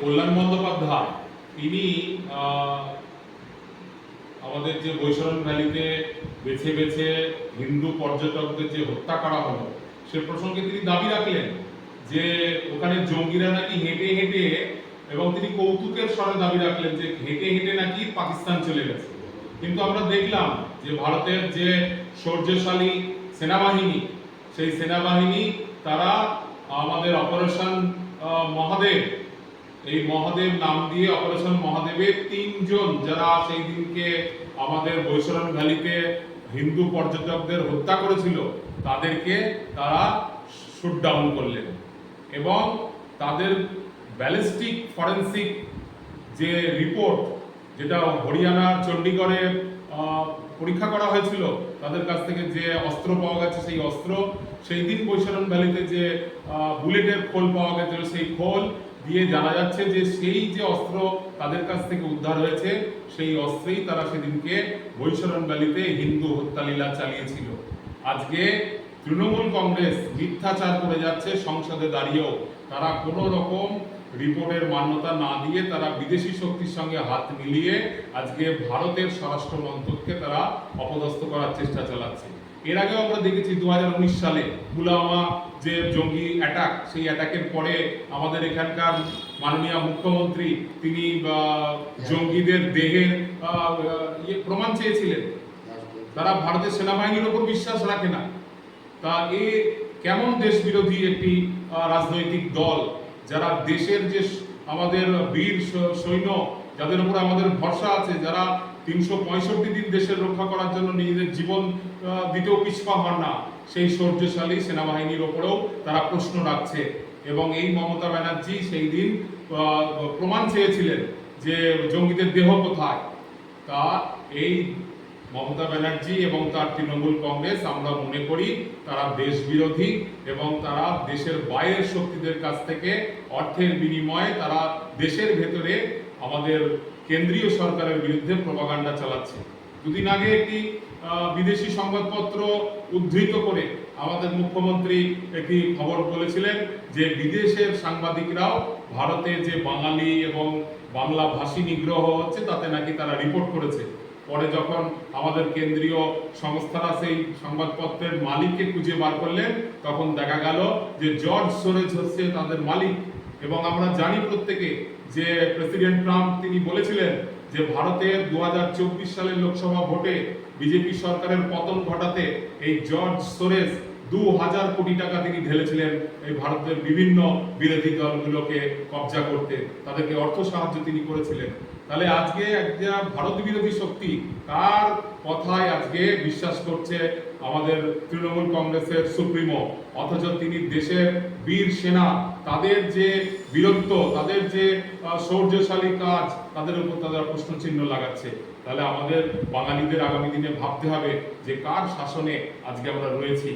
কল্যাণ বন্দ্যোপাধ্যায়, তিনি আমাদের যে বৈশরণ ভ্যালিতে বেছে বেছে হিন্দু পর্যটকদের যে হত্যা করা হলো, সে প্রসঙ্গে তিনি দাবি রাখলেন যে ওখানে জঙ্গিরা নাকি হেঁটে হেঁটে এবং তিনি কৌতুকের স্বরে দাবি রাখলেন যে হেঁটে হেঁটে নাকি পাকিস্তান চলে গেছে। কিন্তু আমরা দেখলাম যে ভারতের যে শৌর্যশালী সেনাবাহিনী, সেই সেনাবাহিনী তারা আমাদের অপারেশন মহাদেব এই মহাদেব নাম দিয়ে অপারেশন মহাদেবের তিনজন যারা সেই দিনকে আমাদের বৈশরণ ভ্যালিতে হিন্দু পর্যটকদের হত্যা করেছিল, তাদেরকে তারা শুট ডাউন করলেন। এবং তাদের ব্যালিস্টিক ফরেন্সিক যে রিপোর্ট যেটা হরিয়ানা, চণ্ডীগড়ে পরীক্ষা করা হয়েছিল, তাদের কাছ থেকে যে অস্ত্র পাওয়া গেছে, সেই অস্ত্র, সেই দিন বৈশারণ ভ্যালিতে যে বুলেটের খোল পাওয়া গেছিল, সেই খোল দিয়ে জানা যাচ্ছে যে সেই যে অস্ত্র তাদের কাছ থেকে উদ্ধার হয়েছে, সেই অস্ত্রেই তারা সেদিনকে বৈশারণ ভ্যালিতে হিন্দু হত্যালীলা চালিয়েছিল। আজকে তৃণমূল কংগ্রেস মিথ্যাচার করে যাচ্ছে সংসদে দাঁড়িয়েও। তারা কোনো রকম রিপোর্টের মান্যতা না দিয়ে তারা বিদেশি শক্তির সঙ্গে হাত মিলিয়ে আজকে ভারতের স্বরাষ্ট্র মন্ত্রককে তারা অপদস্থ করার চেষ্টা চালাচ্ছে। এর আগেও আমরা দেখেছি দুই হাজার উনিশ সালে পুলওয়ামা যে জঙ্গি অ্যাটাক সেই অ্যাটাকের পরে আমাদের এখানকার মাননীয় মুখ্যমন্ত্রী তিনি জঙ্গিদের দেহের ইয়ে প্রমাণ চেয়েছিলেন। তারা ভারতের সেনাবাহিনীর উপর বিশ্বাস রাখে না। তা এ কেমন দেশ বিরোধী একটি রাজনৈতিক দল যারা দেশের যে আমাদের বীর সৈন্য, যাদের উপর আমাদের ভরসা আছে, যারা তিনশো পঁয়ষট্টি দিন দেশের রক্ষা করার জন্য নিজেদের জীবন দিতেও পিছপা হন না। সেই শৌর্যশালী সেনাবাহিনীর ওপরেও তারা প্রশ্ন রাখছে। এবং এই মমতা ব্যানার্জি সেই দিন প্রমাণ চেয়েছিলেন যে জঙ্গিদের দেহ কোথায়। তা এই মমতা ব্যানার্জি এবং তার তৃণমূল কংগ্রেস, আমরা মনে করি তারা দেশ বিরোধী এবং তারা দেশের বাইরের শক্তিদের কাছ থেকে অর্থের বিনিময়ে তারা দেশের ভেতরে আমাদের কেন্দ্রীয় সরকারের বিরুদ্ধে প্রপাগান্ডা চালাচ্ছে। দুদিন আগে একটি বিদেশি সংবাদপত্র উদ্ধৃত করে আমাদের মুখ্যমন্ত্রী একটি খবর বলেছিলেন যে বিদেশের সাংবাদিকরাও ভারতে যে বাঙালি এবং বাংলা ভাষী নিগ্রহ হচ্ছে, তাতে নাকি তারা রিপোর্ট করেছে। পরে যখন আমাদের কেন্দ্রীয় সংস্থারা সেই সংবাদপত্রের মালিককে খুঁজে বার করলেন, তখন দেখা গেল যে জর্জ সোরেজ হচ্ছে তাদের মালিক। এবং আমরা জানি প্রত্যেকে যে প্রেসিডেন্ট ট্রাম্প তিনি বলেছিলেন যে ভারতের দু হাজার চব্বিশ সালের লোকসভা ভোটে বিজেপি সরকারের পতন ঘটাতে এই জর্জ সোরেস দু হাজার কোটি টাকা তিনি ঢেলেছিলেন এই ভারতের বিভিন্ন বিরোধী দলগুলোকে কবজা করতে। তাদেরকে অর্থ সাহায্য তিনি করেছিলেন। তাহলে আজকে একটা ভারত বিরোধী শক্তি তার কথায় আজকে বিশ্বাস করছে আমাদের তৃণমূল কংগ্রেসের সুপ্রিমো? অথচ তিনি দেশের বীর সেনা, তাদের যে বীরত্ব, তাদের যে শৌর্যশালী কাজ, তাদের উপর তারা প্রশ্ন চিহ্ন লাগাচ্ছে। তাহলে আমাদের বাঙালিদের আগামী দিনে ভাবতে হবে যে কার শাসনে আজকে আমরা রয়েছি।